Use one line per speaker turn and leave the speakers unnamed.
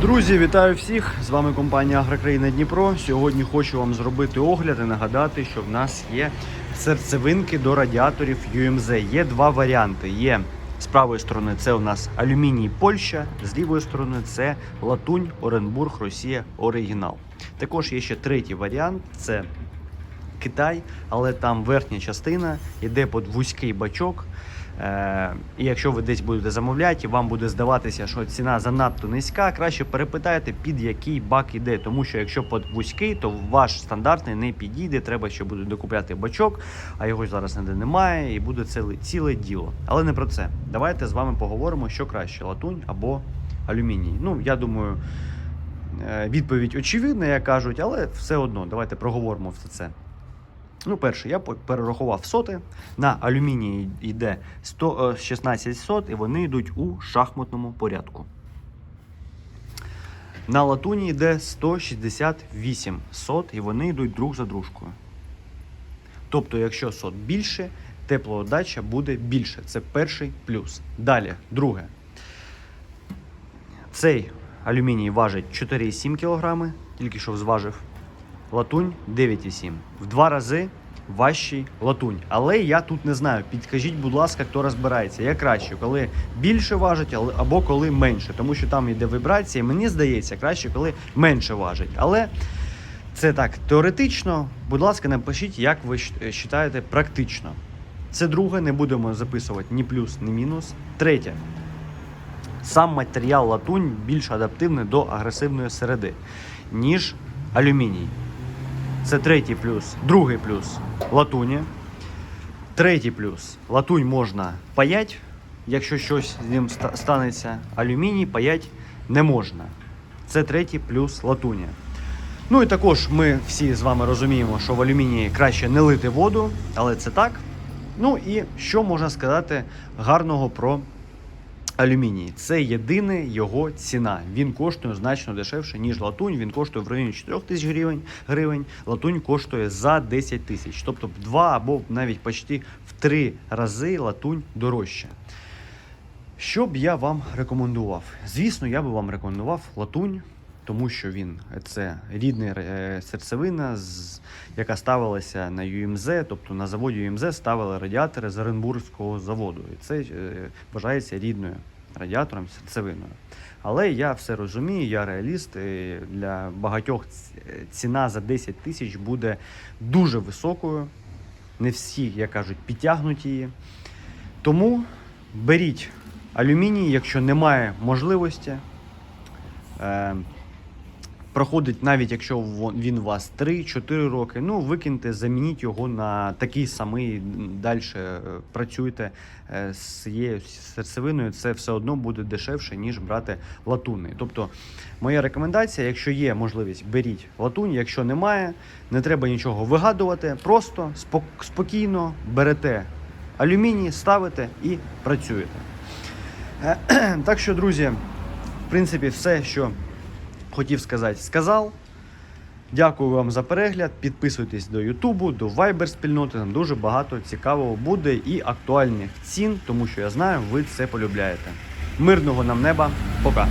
Друзі, вітаю всіх! З вами компанія Агрокраїна Дніпро. Сьогодні хочу вам зробити огляд і нагадати, що в нас є серцевинки до радіаторів UMZ. Є два варіанти. Є з правої сторони це у нас алюміній Польща, з лівої сторони це латунь Оренбург Росія Оригінал. Також є ще третій варіант це Китай, але там верхня частина йде під вузький бачок. Е, і якщо ви десь будете замовляти, вам буде здаватися, що ціна занадто низька, краще перепитайте, під який бак іде. Тому що якщо під вузький, то ваш стандартний не підійде. Треба ще буде докупляти бачок, а його зараз ніде немає, і буде ціле, ціле діло. Але не про це. Давайте з вами поговоримо, що краще латунь або алюміній. Ну, я думаю, е, відповідь очевидна, як кажуть, але все одно давайте проговоримо все це. Ну, перше, я перерахував соти. На алюмінії йде 100, е, 16 сот, і вони йдуть у шахматному порядку. На латуні йде 168 сот, і вони йдуть друг за дружкою. Тобто, якщо сот більше, теплоотдача буде більше. Це перший плюс. Далі, друге. Цей алюміній важить 4,7 кг, тільки що зважив. Латунь 9,7. В два рази важчий латунь. Але я тут не знаю. Підкажіть, будь ласка, хто розбирається. Як краще, коли більше важить, або коли менше. Тому що там йде вібрація. Мені здається, краще, коли менше важить. Але це так теоретично. Будь ласка, напишіть, як ви вважаєте практично. Це друге, не будемо записувати ні плюс, ні мінус. Третє. Сам матеріал латунь більш адаптивний до агресивної середи, ніж алюміній. Це третій плюс. Другий плюс латуні. Третій плюс. Латунь можна паять, якщо щось з ним станеться. Алюміній паять не можна. Це третій плюс латуні. Ну і також ми всі з вами розуміємо, що в алюмінії краще не лити воду, але це так. Ну і що можна сказати гарного про алюміній. Це єдина його ціна. Він коштує значно дешевше, ніж латунь. Він коштує в районі 4 тисяч гривень. гривень. Латунь коштує за 10 тисяч. Тобто в два або навіть почти в три рази латунь дорожча. Що б я вам рекомендував? Звісно, я би вам рекомендував латунь, тому що він це рідна е, серцевина, яка ставилася на ЮМЗ, тобто на заводі ЮМЗ ставили радіатори з Оренбурзького заводу. І це е, вважається рідною радіатором, серцевиною. Але я все розумію, я реаліст. І для багатьох ціна за 10 тисяч буде дуже високою. Не всі, як кажуть, підтягнуть її. Тому беріть алюміній, якщо немає можливості. Е, проходить навіть якщо він у вас 3-4 роки, ну викиньте, замініть його на такий самий, далі працюйте е, з цією серцевиною, це все одно буде дешевше, ніж брати латунний. Тобто, моя рекомендація, якщо є можливість, беріть латунь, якщо немає, не треба нічого вигадувати, просто спок- спокійно берете алюміній, ставите і працюєте. Е, Так що, друзі, в принципі, все, що хотів сказати, сказав. Дякую вам за перегляд. Підписуйтесь до Ютубу, до Viber спільноти. Там дуже багато цікавого буде і актуальних цін, тому що я знаю, ви це полюбляєте. Мирного нам неба. Пока.